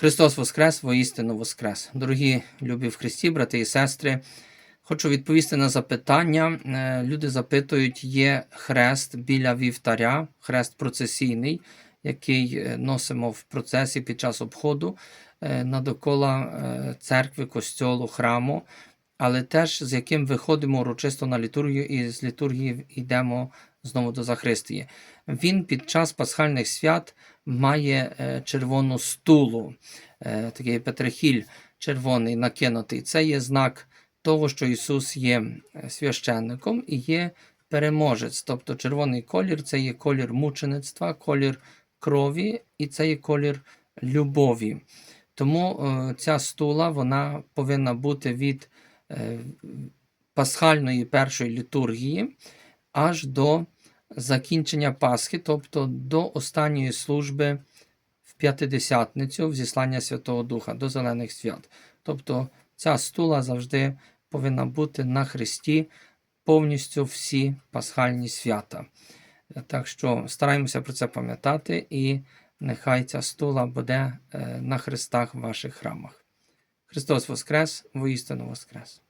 Христос Воскрес, воістину Воскрес. Дорогі любі в Христі, брати і сестри. Хочу відповісти на запитання. Е, Люди запитують, є хрест біля вівтаря, хрест процесійний, який е, носимо в процесі під час обходу е, надокола е, церкви, костьолу, храму, але теж з яким виходимо урочисто на літургію і з літургії йдемо знову до Захристії. Він під час пасхальних свят має е, червону стулу, е, такий петрихіль червоний накинутий. Це є знак того, що Ісус є е, священником і є переможець. Тобто червоний колір це є колір мучеництва, колір крові і це є колір любові. Тому ця стула вона повинна бути від пасхальної першої літургії аж до закінчення Пасхи, тобто до останньої служби в п'ятидесятницю в зіслання Святого Духа, до Зелених свят. Тобто ця стула завжди повинна бути на Христі повністю всі пасхальні свята. Так що стараємося про це пам'ятати, і нехай ця стула буде е, на хрестах в ваших храмах. Христос Воскрес, воістину Воскрес!